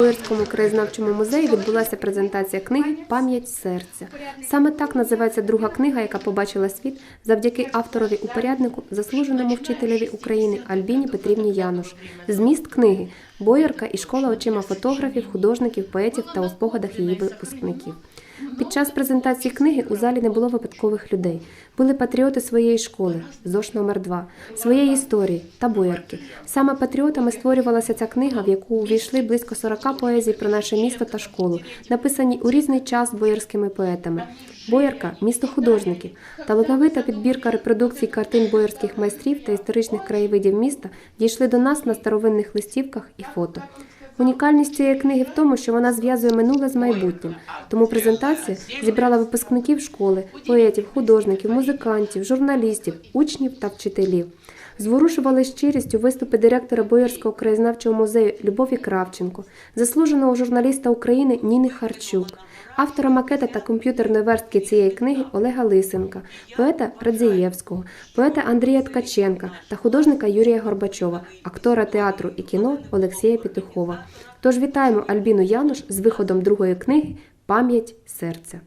У краєзнавчому музеї відбулася презентація книги Пам'ять серця. Саме так називається друга книга, яка побачила світ завдяки авторові упоряднику, заслуженому вчителеві України Альбіні Петрівні Януш. Зміст книги боярка і школа очима фотографів, художників, поетів та у спогадах її випускників. Під час презентації книги у залі не було випадкових людей. Були патріоти своєї школи, ЗОШ номер 2 своєї історії та боярки. Саме патріотами створювалася ця книга, в яку увійшли близько 40 поезій про наше місто та школу, написані у різний час боярськими поетами. Боярка місто художників, талановита підбірка репродукцій картин боярських майстрів та історичних краєвидів міста дійшли до нас на старовинних листівках і фото. Унікальність цієї книги в тому, що вона зв'язує минуле з майбутнім. Тому презентація зібрала випускників школи, поетів, художників, музикантів, журналістів, учнів та вчителів. Зворушували щирістю виступи директора Боярського краєзнавчого музею Любові Кравченко, заслуженого журналіста України Ніни Харчук, автора макета та комп'ютерної верстки цієї книги Олега Лисенка, поета Радзієвського, поета Андрія Ткаченка та художника Юрія Горбачова, актора театру і кіно Олексія Петухова. Тож вітаємо Альбіну Януш з виходом другої книги Пам'ять серця.